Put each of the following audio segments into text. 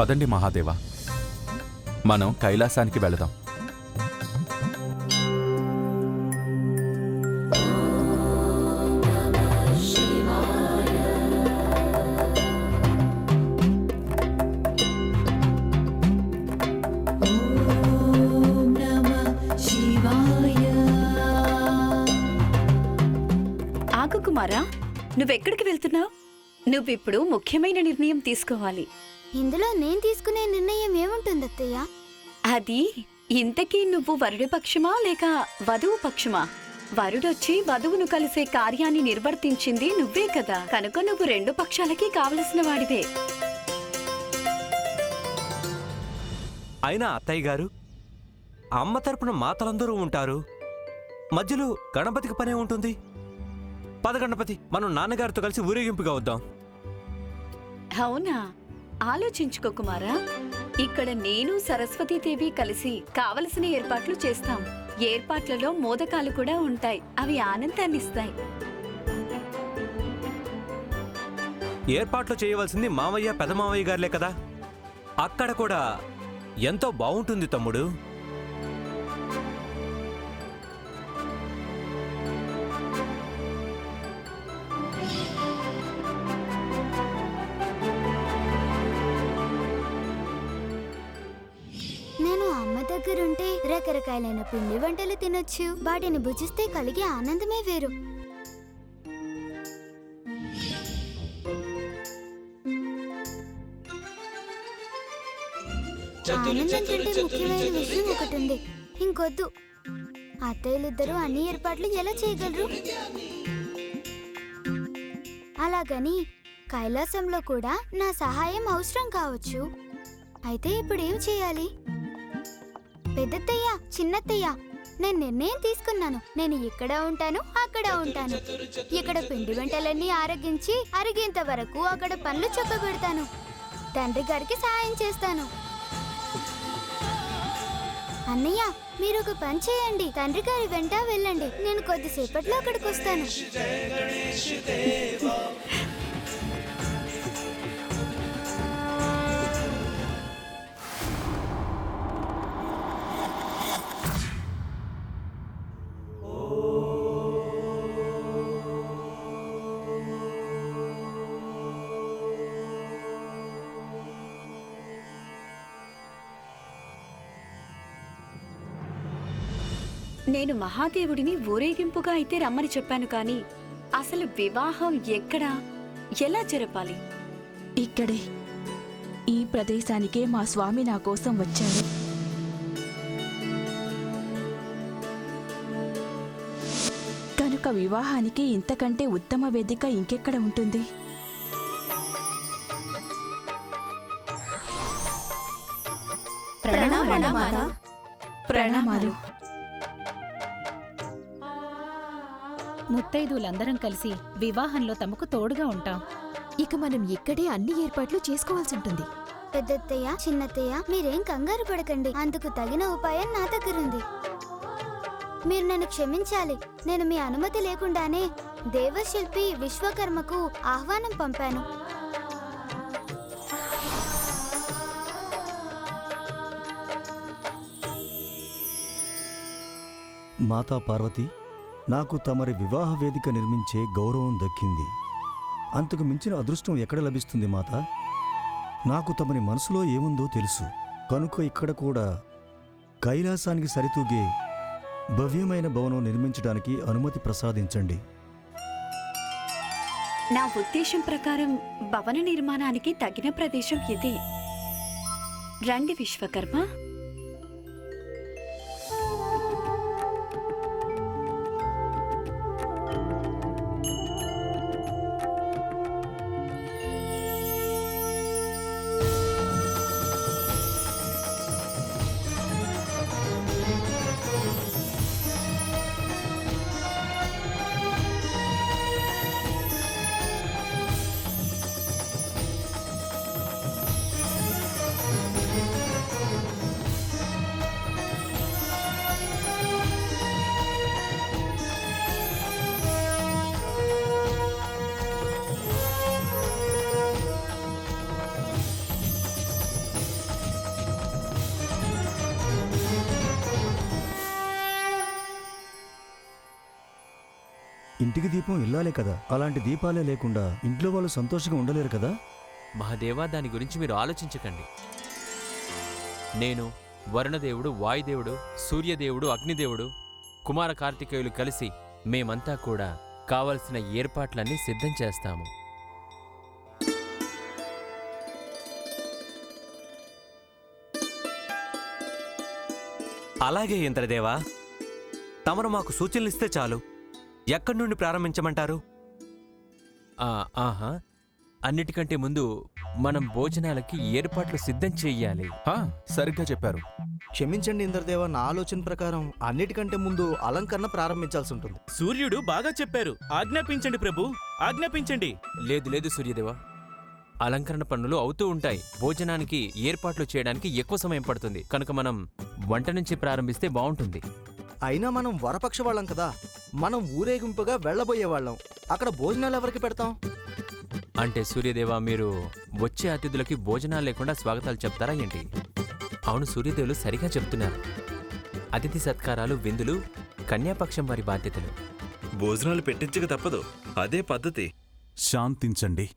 పదండి మహాదేవ. మనం కైలాసానికి వెళదాం. ఆగు కుమారా నువ్వెక్కడికి వెళ్తున్నావు? నువ్విప్పుడు ముఖ్యమైన నిర్ణయం తీసుకోవాలి. ఇందులో నేను తీసుకునే నిర్ణయం ఏముంటుంది అత్తయ్య అది ఇంతకీ నువ్వు వరుడి పక్షమా లేక వధువు పక్షమా? వరుడొచ్చి వధువును కలిసే కార్యాన్ని నిర్వర్తించింది నువ్వే కదా. కనుక నువ్వు రెండు పక్షాలకి కావలసిన వాడివే. అయినా అత్తయ్య గారు అమ్మ తరపున మాతలందరూ ఉంటారు. మధ్యలో గణపతికి పనే ఉంటుంది. పద గణపతి మనం నాన్నగారితో కలిసి ఊరేగింపుగా వద్దాం. అవునా? ఆలోచించుకో కుమారా. ఇక్కడ నేను సరస్వతీదేవి కలిసి కావలసిన ఏర్పాట్లు చేస్తాం. ఏర్పాట్లలో మోదకాలు కూడా ఉంటాయి. అవి ఆనందాన్నిస్తాయి ఏర్పాట్లు చేయవలసింది మామయ్య పెదమామయ్య గారులే కదా. అక్కడ కూడా ఎంతో బాగుంటుంది తమ్ముడు. రకరకాలైన పిండి వంటలు తినొచ్చు. వాటిని భుజిస్తే కలిగే ఆనందమే వేరు. ఆనందం కంటే ముఖ్యమైన విషయం ఒకటి ఉంది ఇంకొద్దు. అత్తయ్యలిద్దరూ అన్ని ఏర్పాట్లు ఎలా చేయగలరు? అలాగని కైలాసంలో కూడా నా సహాయం అవసరం కావచ్చు. అయితే ఇప్పుడు ఏం చేయాలి? పెద్దత్తయ్య చిన్నత్తయ్య నేను నిర్ణయం తీసుకున్నాను. నేను ఇక్కడ ఉంటాను అక్కడ ఉంటాను. ఇక్కడ పిండి వంటలన్నీ ఆరగించి అరిగేంత వరకు అక్కడ పనులు చెప్పబెడతాను. తండ్రి గారికి సహాయం చేస్తాను. అన్నయ్య మీరు ఒక పని చేయండి. తండ్రి గారి వెంట వెళ్ళండి. నేను కొద్దిసేపట్లో అక్కడికి వస్తాను నేను మహాదేవుడిని ఊరేగింపుగా అయితే రమ్మని చెప్పాను కానీ అసలు వివాహం ఎక్కడ? ఎలా జరపాలి? ఇక్కడే. ఈ ప్రదేశానికే మా స్వామి నా కోసం వచ్చారు. కనుక వివాహానికి ఇంతకంటే ఉత్తమ వేదిక ఇంకెక్కడ ఉంటుంది? ప్రణామాలు ముత్తైదువులందరం కలిసి వివాహంలో తమకు తోడుగా ఉంటాం. ఇక మనం ఇక్కడే అన్ని ఏర్పాట్లు చేసుకోవాల్సి ఉంటుంది. పెద్దత్తయ్య చిన్నత్తయ్య మీరేం కంగారు పడకండి. అందుకు తగిన ఉపాయం నా దగ్గరుంది. మీరు నన్ను క్షమించాలి. నేను మీ అనుమతి లేకుండానే దేవశిల్పి విశ్వకర్మకు ఆహ్వానం పంపాను. మాతా పార్వతి నాకు తమరి వివాహ వేదిక నిర్మించే గౌరవం దక్కింది. అంతకు మించిన అదృష్టం ఎక్కడ లభిస్తుంది మాత? నాకు తమని మనసులో ఏముందో తెలుసు. కనుక ఇక్కడ కూడా కైలాసానికి సరితూగే భవ్యమైన భవనం నిర్మించడానికి అనుమతి ప్రసాదించండి. నా ఉద్దేశం ప్రకారం భవన నిర్మాణానికి తగిన ప్రదేశం ఇదే. రండి విశ్వకర్మ. ఇంటికి దీపం ఇల్లాలే కదా. అలాంటి దీపాలే లేకుండా ఇంట్లో వాళ్ళు సంతోషంగా ఉండలేరు కదా? మహాదేవా దాని గురించి మీరు ఆలోచించకండి. నేను వరుణదేవుడు వాయుదేవుడు సూర్యదేవుడు అగ్నిదేవుడు కుమార కార్తికేయులు కలిసి మేమంతా కూడా కావలసిన ఏర్పాట్లన్నీ సిద్ధం చేస్తాము. అలాగే ఇంద్రదేవా. తమరు మాకు సూచనలు ఇస్తే చాలు. ఎక్కడి నుండి ప్రారంభించమంటారు? ఆ, ఆహా. అన్నిటికంటే ముందు మనం భోజనాలకి ఏర్పాట్లు సిద్ధం చెయ్యాలి హా, సరిగ్గా చెప్పారు. క్షమించండి ఇంద్రదేవ నా ఆలోచన ప్రకారం అన్నిటికంటే ముందు అలంకరణ ప్రారంభించాల్సి ఉంటుంది. సూర్యుడు బాగా చెప్పారు. ఆజ్ఞాపించండి ప్రభు. ఆజ్ఞాపించండి. లేదు లేదు సూర్యదేవ. అలంకరణ పనులు అవుతూ ఉంటాయి. భోజనానికి ఏర్పాట్లు చేయడానికి ఎక్కువ సమయం పడుతుంది. కనుక మనం వంట నుంచి ప్రారంభిస్తే బాగుంటుంది. అయినా మనం వరపక్ష వాళ్ళం కదా. మనం ఊరేగింపుగా వెళ్ళబోయే వాళ్ళం అక్కడ భోజనాలు ఎవరికి పెడతాం? అంటే సూర్యదేవ మీరు వచ్చే అతిథులకి భోజనాలు లేకుండా స్వాగతాలు చెప్తారా ఏంటి? అవును సూర్యదేవులు సరిగా చెప్తున్నారు. అతిథి సత్కారాలు విందులు కన్యాపక్షం వారి బాధ్యతలు. భోజనాలు పెట్టించక తప్పదు. అదే పద్ధతి. శాంతించండి.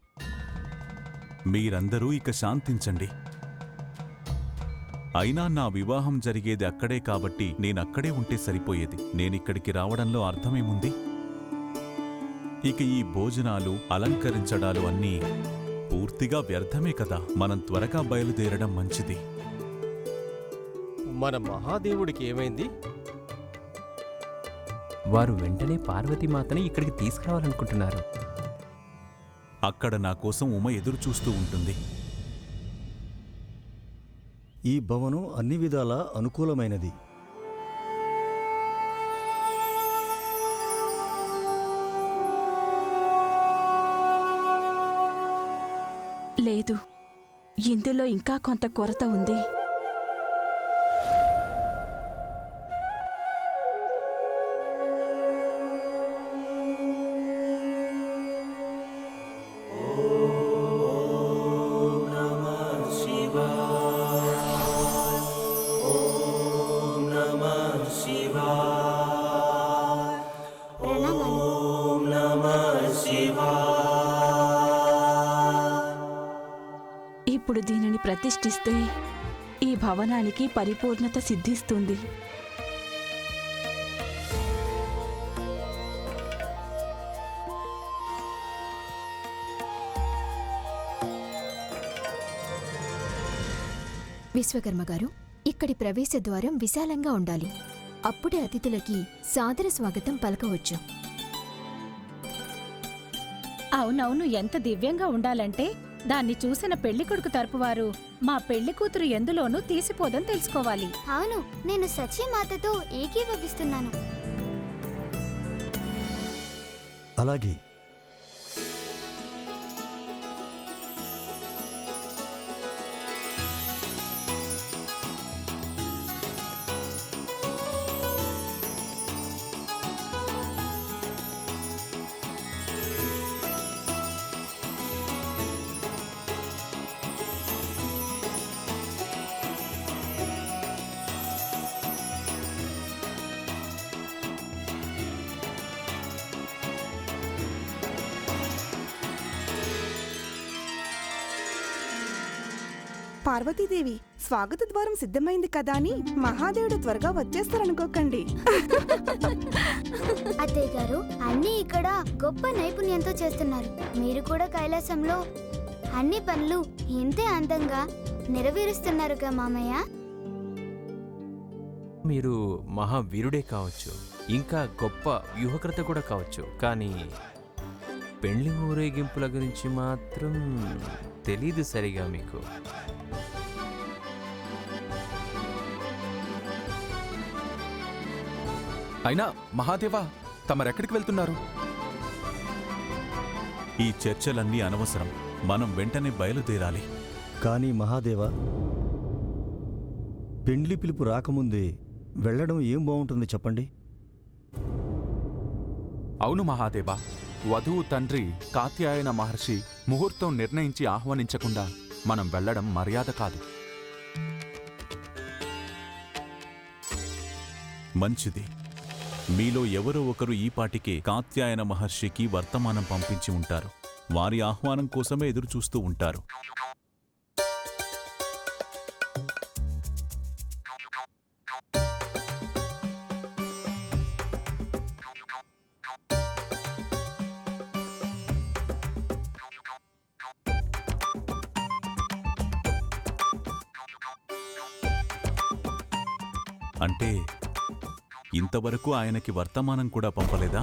మీరందరూ ఇక శాంతించండి. అయినా నా వివాహం జరిగేది అక్కడే కాబట్టి నేనక్కడే ఉంటే సరిపోయేది. నేనిక్కడికి రావడంలో అర్థమేముంది? ఇక ఈ భోజనాలు అలంకరించడాలు అన్నీ పూర్తిగా వ్యర్థమే కదా. మనం త్వరగా బయలుదేరడం మంచిది. మన మహాదేవుడికి ఏమైంది? వారు వెంటనే పార్వతీమాతని ఇక్కడికి తీసుకురావాలనుకుంటున్నారు. అక్కడ నా కోసం ఉమ ఎదురు చూస్తూ ఉంటుంది. ఈ భవనం అన్ని విధాలా అనుకూలమైనది. లేదు. ఇందులో ఇంకా కొంత కొరత ఉంది. ప్రతిష్ఠిస్తే ఈ భవనానికి పరిపూర్ణత సిద్ధిస్తుంది. విశ్వకర్మ గారు ఇక్కడి ప్రవేశ ద్వారం విశాలంగా ఉండాలి. అప్పుడే అతిథులకి సాదర స్వాగతం పలకవచ్చు. అవునవును ఎంత దివ్యంగా ఉండాలంటే దాన్ని చూసిన పెళ్ళి కొడుకు తరపువారు మా పెళ్ళి కూతురు ఎందులోనూ తీసిపోదని తెలుసుకోవాలి. అవును నేను సత్యమాతతో ఏకీభవిస్తున్నాను. అలాగే. పార్వతీదేవి స్వాగత ద్వారం సిద్ధమైంది కదా అని మహాదేవుడు త్వరగా వచ్చేస్తారనుకోకండి. అత్తయ్య గారు అన్నీ ఇక్కడ గొప్ప నైపుణ్యంతో చేస్తున్నారు. మీరు కూడా కైలాసంలో అన్ని పనులు ఇంతే అందంగా నెరవేరుస్తున్నారుగా మామయ్య. మీరు మహావీరుడే కావచ్చు ఇంకా గొప్ప వ్యూహకర్త కూడా కావచ్చు కానీ పెళ్ళి ఊరేగింపుల గురించి మాత్రం తెలీదు సరిగా మీకు. అయినా మహాదేవా తమరెక్కడికి వెళ్తున్నారు? ఈ చర్చలన్నీ అనవసరం. మనం వెంటనే బయలుదేరాలి. కానీ మహాదేవ పెండ్లి పిలుపు రాకముందే వెళ్ళడం ఏం బాగుంటుంది చెప్పండి? అవును మహాదేవా వధువు తండ్రి కాత్యాయన మహర్షి ముహూర్తం నిర్ణయించి ఆహ్వానించకుండా మనం వెళ్ళడం మర్యాద కాదు. మంచిది. మీలో ఎవరో ఒకరు ఈ పాటికే కాత్యాయన మహర్షికి వర్తమానం పంపించి ఉంటారు. వారి ఆహ్వానం కోసమే ఎదురు చూస్తూ ఉంటారు. ఇంతవరకు ఆయనకి వర్తమానం కూడా పంపలేదా?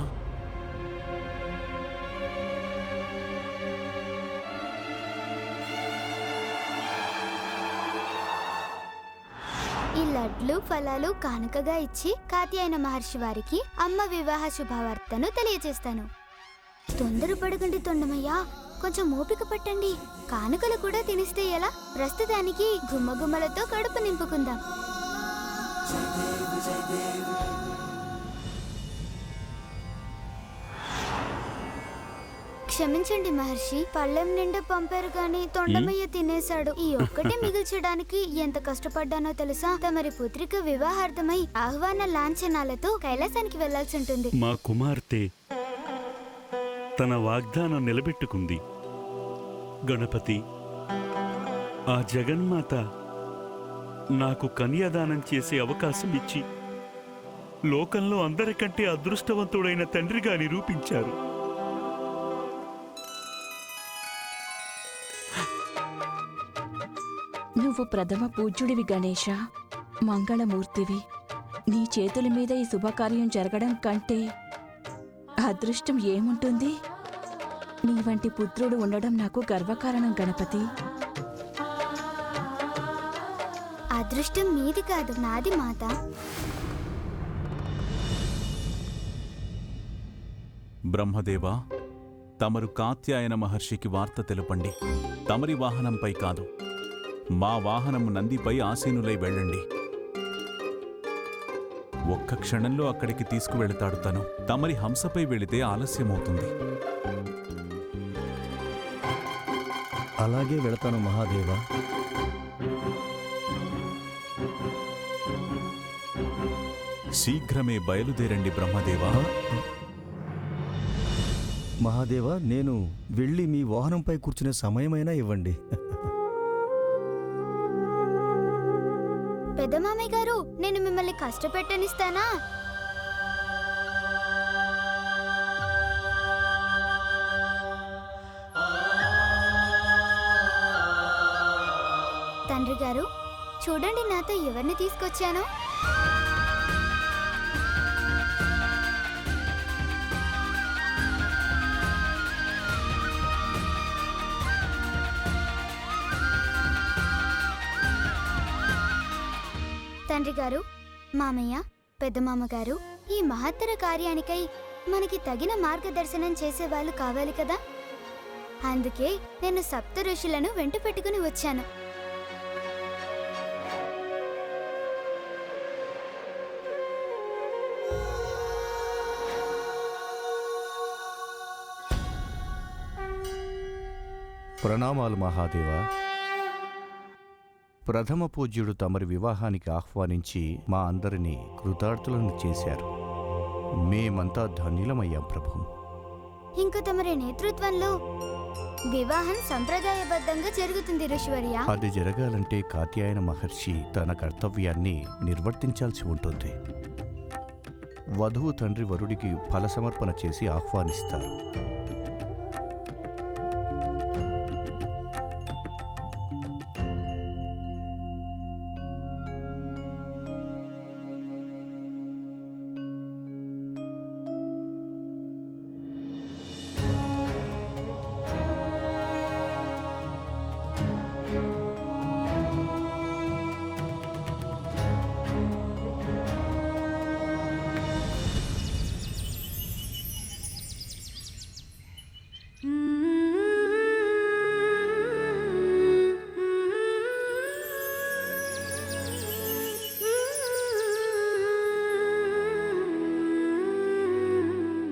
ఈ లడ్లు ఫలాలు కానుకగా ఇచ్చి కాత్యాయన మహర్షి వారికి అమ్మ వివాహ శుభవార్తను తెలియజేస్తాను. తొందరపడకండి తొండమయ్యా. కొంచెం ఓపిక పట్టండి. కానుకలు కూడా తినిస్తే ఎలా? ప్రస్తుతానికి గుమ్మగుమ్మలతో కడుపు నింపుకుందాం. క్షమించండి మహర్షి. పళ్ళెం నిండా పంపారు కానీ తొండమయ్య తినేశాడు. ఈ ఒక్కటి మిగిల్చడానికి ఎంత కష్టపడ్డానో తెలుసా? తమరి పుత్రిక వివాహార్థమై ఆహ్వాన లాంఛనాలతో కైలాసానికి వెళ్ళాల్సి ఉంటుంది. మా కుమార్తె తన వాగ్దానం నిలబెట్టుకుంది. గణపతి ఆ జగన్మాత నాకు కన్యాదానం చేసే అవకాశం ఇచ్చి లోకంలో అందరికంటే అదృష్టవంతుడైన తండ్రిగా నిరూపించారు నువ్వు ప్రథమ పూజ్యుడివి గణేష. మంగళమూర్తివి. నీ చేతుల మీద ఈ శుభకార్యం జరగడం కంటే అదృష్టం ఏముంటుంది? నీ వంటి పుత్రుడు ఉండడం నాకు గర్వకారణం గణపతి. అదృష్టం మీది కాదు నాది మాత. బ్రహ్మదేవా తమరు కాత్యాయన మహర్షికి వార్త తెలుపండి. తమరి వాహనంపై కాదు మా వాహనం నందిపై ఆసీనులై వెళ్ళండి. ఒక్క క్షణంలో అక్కడికి తీసుకువెళతాడు తను. తమరి హంసపై వెళితే ఆలస్యమవుతుంది. అలాగే వెళతాను మహాదేవా. శీఘ్రమే బయలుదేరండి బ్రహ్మదేవా. మహాదేవా నేను వెళ్ళి మీ వాహనంపై కూర్చునే సమయమైనా ఇవ్వండి. మిమ్మల్ని కష్టపెట్టనిస్తానా? తండ్రి గారు చూడండి నాతో ఎవరిని తీసుకొచ్చాను. తండ్రి గారు మామయ్య పెద్ద మామగారు ఈ మహత్తర కార్యానికై మనకి తగిన మార్గదర్శనం చేసేవాళ్ళు కావాలి కదా? అందుకే నేను సప్త ఋషులను వెంట పెట్టుకుని వచ్చాను. ప్రణామాలు మహాదేవా. ప్రథమ పూజ్యుడు తమరి వివాహానికి ఆహ్వానించి మా అందరినీ కృతార్థులను చేశారు. మేమంతా ధన్యులమయ్యాం ప్రభు. ఇంకా తమరి నేతృత్వంలో వివాహం సంప్రదాయబద్ధంగా జరుగుతుంది ఋషివర్య. అది జరగాలంటే కాత్యాయన మహర్షి తన కర్తవ్యాన్ని నిర్వర్తించాల్సి ఉంటుంది. వధువు తండ్రి వరుడికి ఫలసమర్పణ చేసి ఆహ్వానిస్తారు.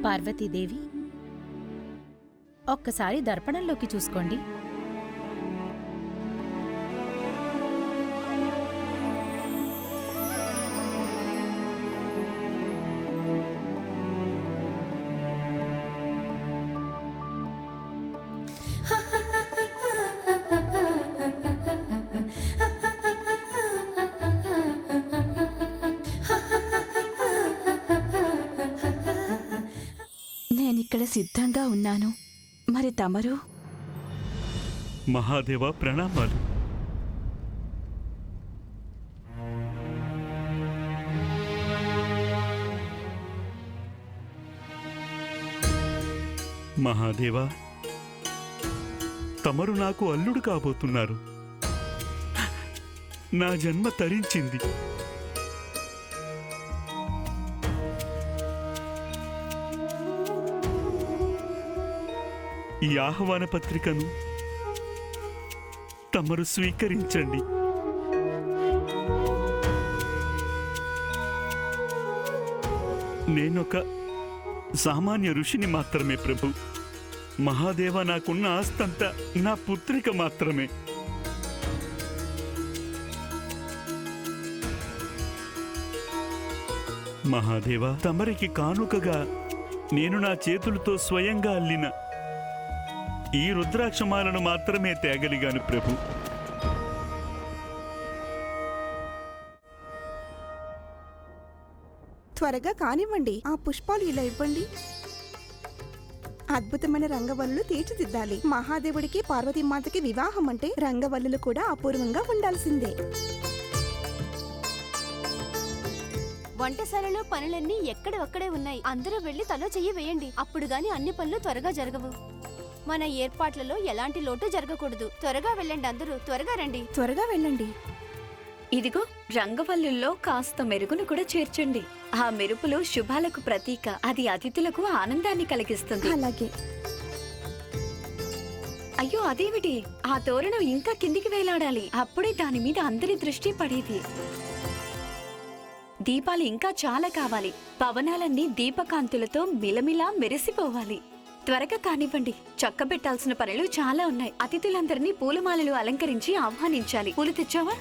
పార్వతీదేవి ఒక్కసారి దర్పణంలోకి చూసుకోండి. తమరు మహాదేవ ప్రణామాలు. మహాదేవా తమరు నాకు అల్లుడు కాబోతున్నారు. నా జన్మ తరించింది. ఈ ఆహ్వాన పత్రికను తమరు స్వీకరించండి. నేనొక సామాన్య ఋషిని మాత్రమే ప్రభు. మహాదేవ నాకున్న ఆస్తంతా నా పుత్రిక మాత్రమే. మహాదేవ తమరికి కానుకగా నేను నా చేతులతో స్వయంగా అల్లిన ఈ రుద్రాక్షమాలను మాత్రమే తేగలిగాను ప్రభు. త్వరగా కానివ్వండి ఆ పుష్పాలు ఇలా ఇవ్వండి. అద్భుతమైన రంగవల్లులు తీర్చిదిద్దాలి. మహాదేవుడికి పార్వతీమాతకి వివాహం అంటే రంగవల్లులు కూడా అపూర్వంగా ఉండాల్సిందే. వంటశాలలో పనులన్నీ ఎక్కడ ఒక్కడే ఉన్నాయి. అందరూ వెళ్ళి తలో చెయ్యి వేయండి. అప్పుడు గాని అన్ని పనులు త్వరగా జరగవు. మన ఏర్పాట్లలో ఎలాంటి లోటు జరగకూడదు. త్వరగా వెళ్ళండి అందరూ. త్వరగా రండి. త్వరగా వెళ్ళండి. ఇదిగో రంగవల్లుల్లో కాస్త మెరుగును కూడా చేర్చండి. ఆ మెరుపులు శుభాలకు ప్రతీక అది అతిథులకు ఆనందాన్ని కలిగిస్తుంది. అలాగే. అయ్యో అదేమిటి? ఆ తోరణం ఇంకా కిందికి వేలాడాలి. అప్పుడే దాని మీద అందరి దృష్టి పడేది. దీపాలు ఇంకా చాలా కావాలి. పవనాలన్నీ దీపకాంతులతో మిలమిలా మెరిసిపోవాలి. త్వరగా కానివ్వండి. చక్కబెట్టాల్సిన పనులు చాలా ఉన్నాయి. అతిథులందరినీ పూలమాలలు అలంకరించి ఆహ్వానించాలి. పూలు తెచ్చావా?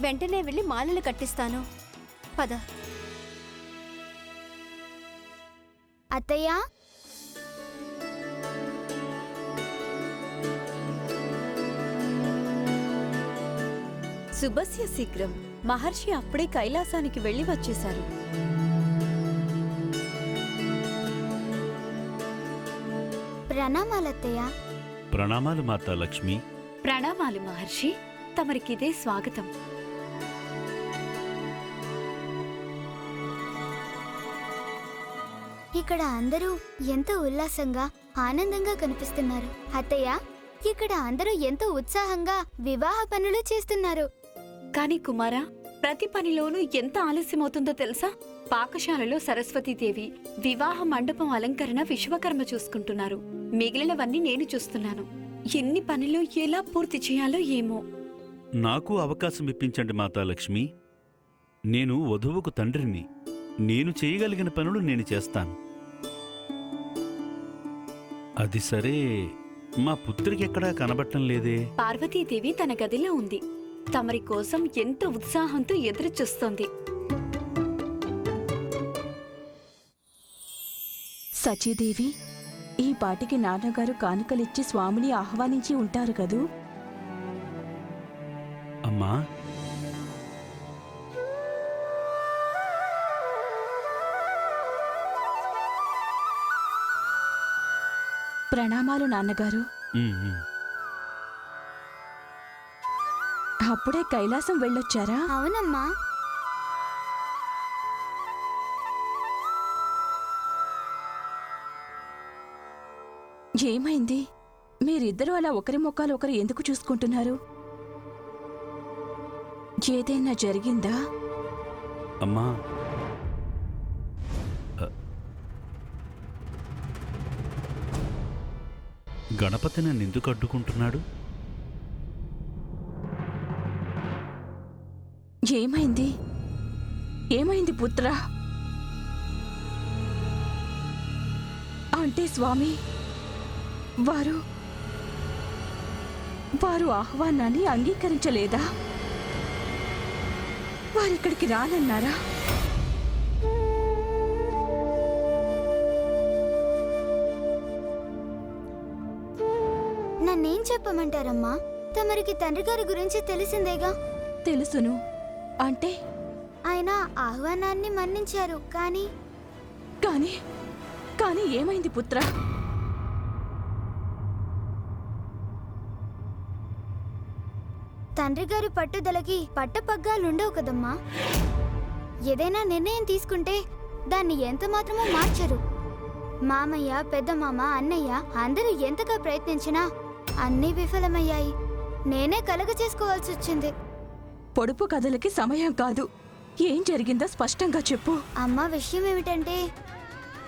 వెంటనే వెళ్ళి మాలలు కట్టిస్తాను. పద. అత్తయ్య? శుభస్య శీఘ్రం. మహర్షి అప్పుడే కైలాసానికి వెళ్ళి వచ్చేశారు. ప్రణామాలత్తయ్య. ప్రణామాలు మాతా లక్ష్మి. ప్రణామాలు మహర్షి తమరికిదే స్వాగతం. ఇక్కడ అందరూ ఎంతో ఉల్లాసంగా ఆనందంగా కనిపిస్తున్నారు. అత్తయ్య ఇక్కడ అందరూ ఎంతో ఉత్సాహంగా వివాహ పనులు చేస్తున్నారు. కాని కుమారా ప్రతి పనిలోనూ ఎంత ఆలస్యమవుతుందో తెలుసా? పాకశాలలో సరస్వతీదేవి వివాహ మండపం అలంకరణ విశ్వకర్మ చూసుకుంటున్నారు. మిగిలినవన్నీ నేను చూస్తున్నాను. ఎన్ని పనులు ఎలా పూర్తి చేయాలో ఏమో. నాకు అవకాశం ఇప్పించండి మాతా లక్ష్మి నేను వధువుకు తండ్రిని నేను చేయగలిగిన పనులు నేను చేస్తాను. అది సరే మా పుత్రికి ఎక్కడా కనబట్టం లేదే? పార్వతీదేవి తన గదిలో ఉంది. తమరి కోసం ఎంతో ఉత్సాహంతో ఎదురు చూస్తోంది సచీదేవి ఈ పాటికి నాన్నగారు కానుకలిచ్చి స్వామిని ఆహ్వానించి ఉంటారు కదూ? అమ్మా. ప్రణామాలు నాన్నగారు. అప్పుడే కైలాసం వెళ్ళొచ్చారా? అవునమ్మా. ఏమైంది? మీరిద్దరూ అలా ఒకరి ముఖాలు ఒకరు ఎందుకు చూసుకుంటున్నారు? ఏదైనా జరిగిందా? అమ్మా. అ, గణపతి నన్ను ఎందుకు అడ్డుకుంటున్నాడు? ఏమైంది? ఏమైంది పుత్ర? అంటే స్వామి వారు వారు ఆహ్వానాన్ని అంగీకరించలేదా? వారిక్కడికి రానన్నారా? నన్నేం చెప్పమంటారమ్మా? తమరికి తండ్రి గారి గురించి తెలిసిందేగా? తెలుసును. అంటే? ఆయన ఆహ్వానాన్ని మన్నించారు కానీ? కానీ? కానీ ఏమైంది పుత్ర? తండ్రి గారి పట్టుదలకి పట్టపగ్గాలుండవు కదమ్మా. ఏదైనా నిర్ణయం తీసుకుంటే దాన్ని ఎంత మాత్రమో మార్చరు. మామయ్య పెద్ద మామ అన్నయ్య అందరూ ఎంతగా ప్రయత్నించినా అన్నీ విఫలమయ్యాయి. నేనే కలగ చేసుకోవాల్సి వచ్చింది పొడుపు కథలకి సమయం కాదు. ఏం జరిగిందో స్పష్టంగా చెప్పు. అమ్మ విషయం ఏమిటంటే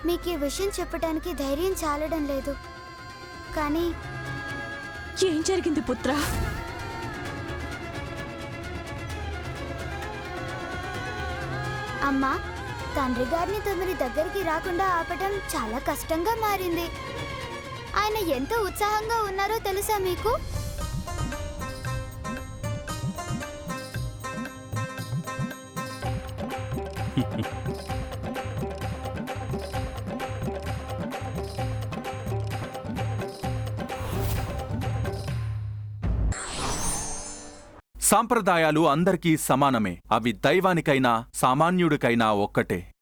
మీకు ఈ విషయం చెప్పడానికి ధైర్యం చాలడం లేదు. కానీ ఏం జరిగింది పుత్ర? అమ్మా తండ్రి గారిని తమరి దగ్గరికి రాకుండా ఆపటం చాలా కష్టంగా మారింది. ఆయన ఎంత ఉత్సాహంగా ఉన్నారో తెలుసా మీకు? సాంప్రదాయాలు అందరికీ సమానమే. అవి దైవానికైనా సామాన్యుడికైనా ఒక్కటే.